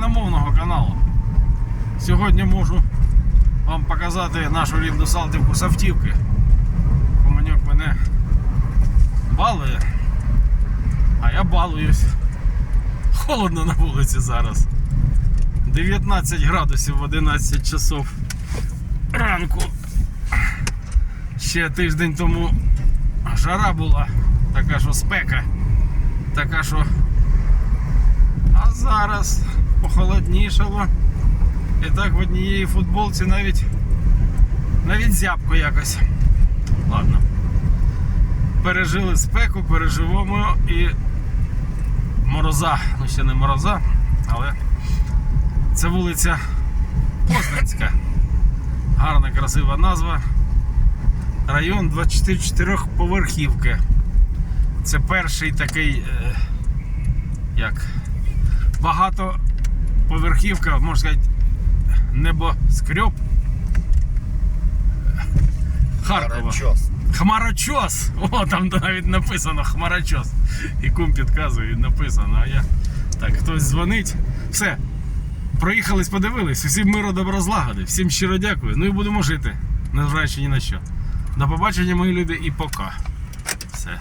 україномовного каналу. Сьогодні можу вам показати нашу рідну Салтівку з автівки. Команьок мене балує, а я балуюсь. Холодно на вулиці зараз. 19 градусів в 11 часов ранку. Ще тиждень тому жара була, така що спека, така що. Зараз похолоднішало. І так в однієї футболці навіть навіть зябко якось. Ладно. Пережили спеку, переживемо і мороза. Ну ще не мороза, але це вулиця Познанська. Гарна, красива назва. Район 24 поверхівки. Це перший такий, е, як багатоповерхівка, можна сказати, небоскреб Харкова. Хмарочос. Хмарочос! О, там навіть написано Хмарочос. І кум підказує, написано. А я. Так, хтось дзвонить. Все. Проїхались, подивились. Усім миру добро злагоди. Всім щиро дякую. Ну і будемо жити, незважаючи ні на що. До побачення, мої люди, і пока. Все.